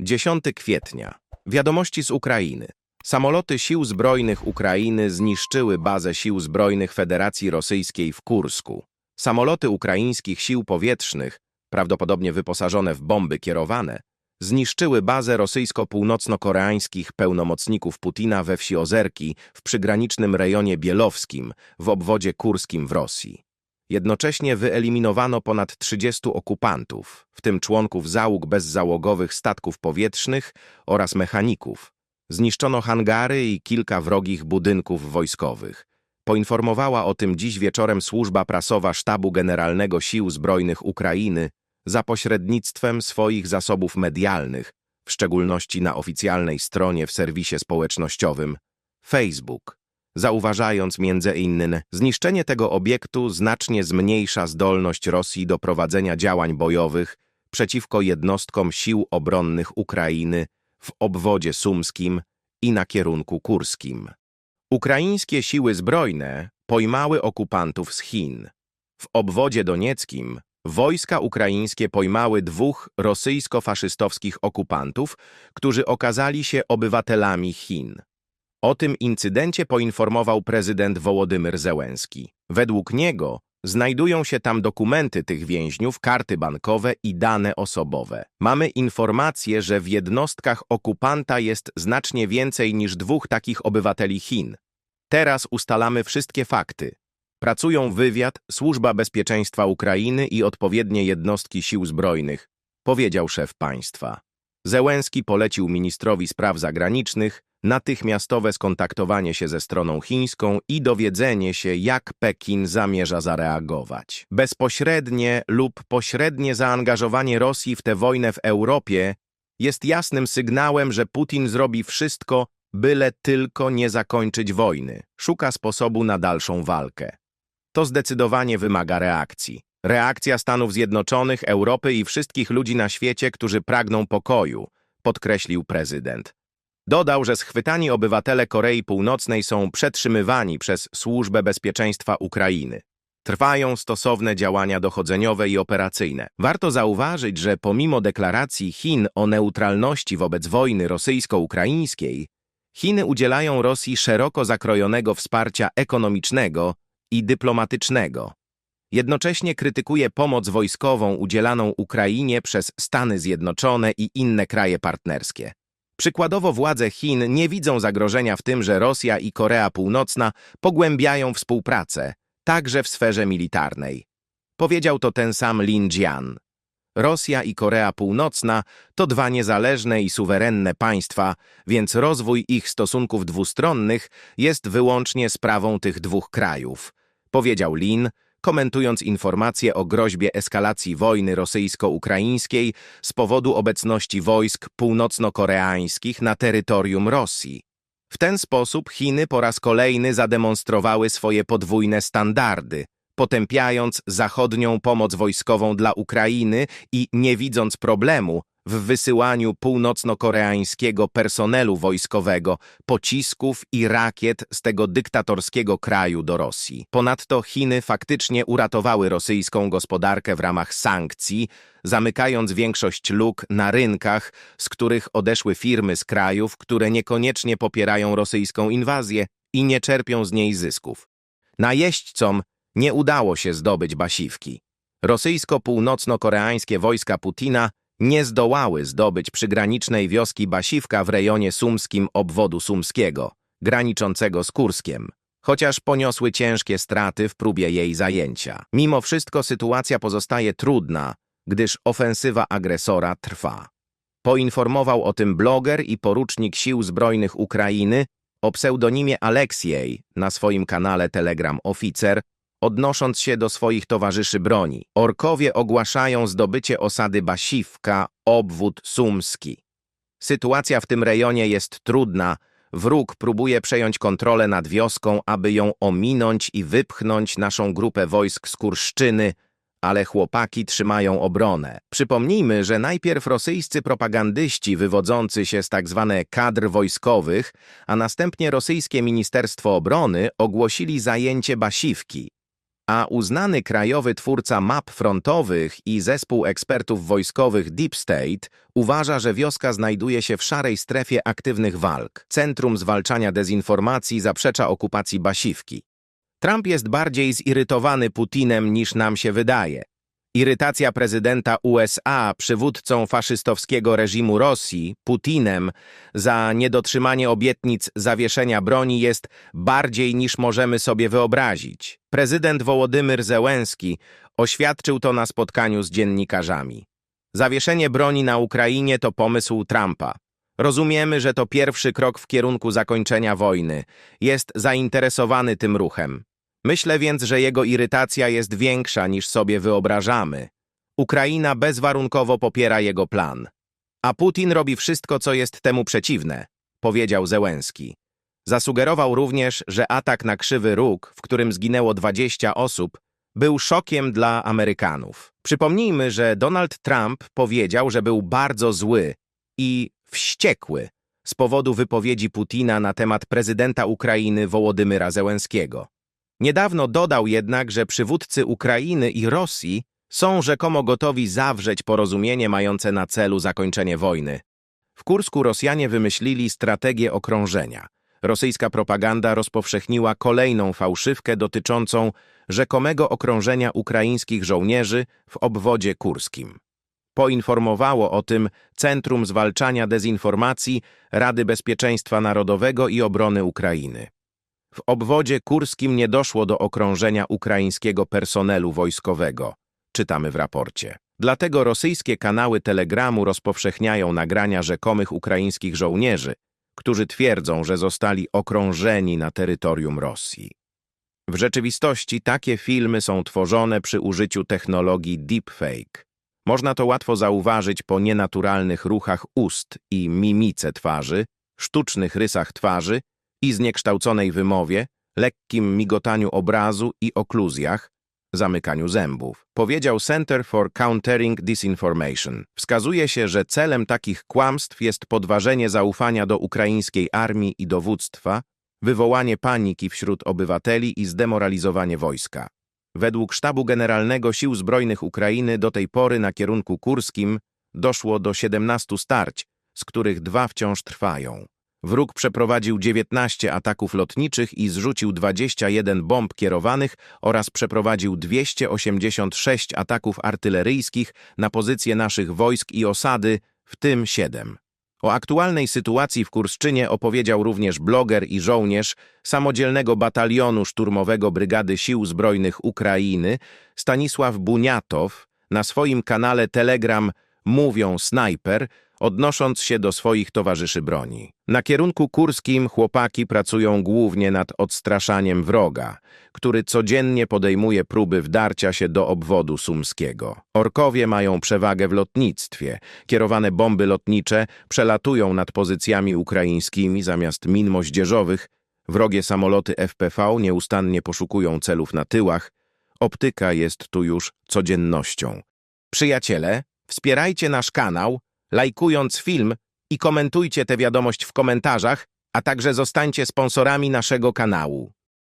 10 kwietnia. Wiadomości z Ukrainy. Samoloty Sił Zbrojnych Ukrainy zniszczyły bazę Sił Zbrojnych Federacji Rosyjskiej w Kursku. Samoloty ukraińskich sił powietrznych, prawdopodobnie wyposażone w bomby kierowane, zniszczyły bazę rosyjsko-północno-koreańskich pełnomocników Putina we wsi Ozerki w przygranicznym rejonie bielowskim w obwodzie kurskim w Rosji. Jednocześnie wyeliminowano ponad 30 okupantów, w tym członków załóg bezzałogowych statków powietrznych oraz mechaników. Zniszczono hangary i kilka wrogich budynków wojskowych. Poinformowała o tym dziś wieczorem służba prasowa Sztabu Generalnego Sił Zbrojnych Ukrainy za pośrednictwem swoich zasobów medialnych, w szczególności na oficjalnej stronie w serwisie społecznościowym Facebook zauważając między innymi zniszczenie tego obiektu znacznie zmniejsza zdolność Rosji do prowadzenia działań bojowych przeciwko jednostkom sił obronnych Ukrainy w obwodzie sumskim i na kierunku kurskim. Ukraińskie siły zbrojne pojmały okupantów z Chin. W obwodzie donieckim wojska ukraińskie pojmały dwóch rosyjsko-faszystowskich okupantów, którzy okazali się obywatelami Chin. O tym incydencie poinformował prezydent Wołodymyr Zełenski. Według niego znajdują się tam dokumenty tych więźniów, karty bankowe i dane osobowe. Mamy informację, że w jednostkach okupanta jest znacznie więcej niż dwóch takich obywateli Chin. Teraz ustalamy wszystkie fakty. Pracują wywiad, Służba Bezpieczeństwa Ukrainy i odpowiednie jednostki sił zbrojnych, powiedział szef państwa. Zełenski polecił ministrowi spraw zagranicznych natychmiastowe skontaktowanie się ze stroną chińską i dowiedzenie się, jak Pekin zamierza zareagować. Bezpośrednie lub pośrednie zaangażowanie Rosji w tę wojnę w Europie jest jasnym sygnałem, że Putin zrobi wszystko, byle tylko nie zakończyć wojny. Szuka sposobu na dalszą walkę. To zdecydowanie wymaga reakcji. Reakcja Stanów Zjednoczonych, Europy i wszystkich ludzi na świecie, którzy pragną pokoju, podkreślił prezydent. Dodał, że schwytani obywatele Korei Północnej są przetrzymywani przez Służbę Bezpieczeństwa Ukrainy. Trwają stosowne działania dochodzeniowe i operacyjne. Warto zauważyć, że pomimo deklaracji Chin o neutralności wobec wojny rosyjsko-ukraińskiej, Chiny udzielają Rosji szeroko zakrojonego wsparcia ekonomicznego i dyplomatycznego. Jednocześnie krytykuje pomoc wojskową udzielaną Ukrainie przez Stany Zjednoczone i inne kraje partnerskie. Przykładowo władze Chin nie widzą zagrożenia w tym, że Rosja i Korea Północna pogłębiają współpracę, także w sferze militarnej. Powiedział to ten sam Lin Jian. Rosja i Korea Północna to dwa niezależne i suwerenne państwa, więc rozwój ich stosunków dwustronnych jest wyłącznie sprawą tych dwóch krajów, powiedział Lin, komentując informacje o groźbie eskalacji wojny rosyjsko-ukraińskiej z powodu obecności wojsk północno-koreańskich na terytorium Rosji. W ten sposób Chiny po raz kolejny zademonstrowały swoje podwójne standardy, potępiając zachodnią pomoc wojskową dla Ukrainy i nie widząc problemu w wysyłaniu północno-koreańskiego personelu wojskowego, pocisków i rakiet z tego dyktatorskiego kraju do Rosji. Ponadto Chiny faktycznie uratowały rosyjską gospodarkę w ramach sankcji, zamykając większość luk na rynkach, z których odeszły firmy z krajów, które niekoniecznie popierają rosyjską inwazję i nie czerpią z niej zysków. Najeźdźcom nie udało się zdobyć Basiwki. Rosyjsko-północno-koreańskie wojska Putina nie zdołały zdobyć przygranicznej wioski Basiwka w rejonie sumskim obwodu sumskiego, graniczącego z Kurskiem, chociaż poniosły ciężkie straty w próbie jej zajęcia. Mimo wszystko sytuacja pozostaje trudna, gdyż ofensywa agresora trwa. Poinformował o tym bloger i porucznik Sił Zbrojnych Ukrainy o pseudonimie Aleksiej na swoim kanale Telegram Oficer, odnosząc się do swoich towarzyszy broni. Orkowie ogłaszają zdobycie osady Basiwka, obwód sumski. Sytuacja w tym rejonie jest trudna. Wróg próbuje przejąć kontrolę nad wioską, aby ją ominąć i wypchnąć naszą grupę wojsk z Kurszczyny, ale chłopaki trzymają obronę. Przypomnijmy, że najpierw rosyjscy propagandyści wywodzący się z tzw. Tak kadr wojskowych, a następnie rosyjskie Ministerstwo Obrony ogłosili zajęcie Basiwki. A uznany krajowy twórca map frontowych i zespół ekspertów wojskowych Deep State uważa, że wioska znajduje się w szarej strefie aktywnych walk. Centrum Zwalczania Dezinformacji zaprzecza okupacji Basiwki. Trump jest bardziej zirytowany Putinem niż nam się wydaje. Irytacja prezydenta USA przywódcą faszystowskiego reżimu Rosji, Putinem, za niedotrzymanie obietnic zawieszenia broni jest bardziej niż możemy sobie wyobrazić. Prezydent Wołodymyr Zełenski oświadczył to na spotkaniu z dziennikarzami. Zawieszenie broni na Ukrainie to pomysł Trumpa. Rozumiemy, że to pierwszy krok w kierunku zakończenia wojny. Jest zainteresowany tym ruchem. Myślę więc, że jego irytacja jest większa niż sobie wyobrażamy. Ukraina bezwarunkowo popiera jego plan. A Putin robi wszystko, co jest temu przeciwne, powiedział Zełenski. Zasugerował również, że atak na Krzywy Róg, w którym zginęło 20 osób, był szokiem dla Amerykanów. Przypomnijmy, że Donald Trump powiedział, że był bardzo zły i wściekły z powodu wypowiedzi Putina na temat prezydenta Ukrainy Wołodymyra Zełenskiego. Niedawno dodał jednak, że przywódcy Ukrainy i Rosji są rzekomo gotowi zawrzeć porozumienie mające na celu zakończenie wojny. W Kursku Rosjanie wymyślili strategię okrążenia. Rosyjska propaganda rozpowszechniła kolejną fałszywkę dotyczącą rzekomego okrążenia ukraińskich żołnierzy w obwodzie kurskim. Poinformowało o tym Centrum Zwalczania Dezinformacji Rady Bezpieczeństwa Narodowego i Obrony Ukrainy. W obwodzie kurskim nie doszło do okrążenia ukraińskiego personelu wojskowego, czytamy w raporcie. Dlatego rosyjskie kanały Telegramu rozpowszechniają nagrania rzekomych ukraińskich żołnierzy, którzy twierdzą, że zostali okrążeni na terytorium Rosji. W rzeczywistości takie filmy są tworzone przy użyciu technologii deepfake. Można to łatwo zauważyć po nienaturalnych ruchach ust i mimice twarzy, sztucznych rysach twarzy i zniekształconej wymowie, lekkim migotaniu obrazu i okluzjach, zamykaniu zębów. Powiedział Center for Countering Disinformation. Wskazuje się, że celem takich kłamstw jest podważenie zaufania do ukraińskiej armii i dowództwa, wywołanie paniki wśród obywateli i zdemoralizowanie wojska. Według Sztabu Generalnego Sił Zbrojnych Ukrainy do tej pory na kierunku kurskim doszło do 17 starć, z których dwa wciąż trwają. Wróg przeprowadził 19 ataków lotniczych i zrzucił 21 bomb kierowanych oraz przeprowadził 286 ataków artyleryjskich na pozycje naszych wojsk i osady, w tym 7. O aktualnej sytuacji w Kurszczynie opowiedział również bloger i żołnierz samodzielnego batalionu szturmowego Brygady Sił Zbrojnych Ukrainy Stanisław Buniatow na swoim kanale Telegram Mówią Snajper, odnosząc się do swoich towarzyszy broni. Na kierunku kurskim chłopaki pracują głównie nad odstraszaniem wroga, który codziennie podejmuje próby wdarcia się do obwodu sumskiego. Orkowie mają przewagę w lotnictwie. Kierowane bomby lotnicze przelatują nad pozycjami ukraińskimi zamiast min moździerzowych. Wrogie samoloty FPV nieustannie poszukują celów na tyłach. Optyka jest tu już codziennością. Przyjaciele, wspierajcie nasz kanał, lajkując film i komentujcie tę wiadomość w komentarzach, a także zostańcie sponsorami naszego kanału.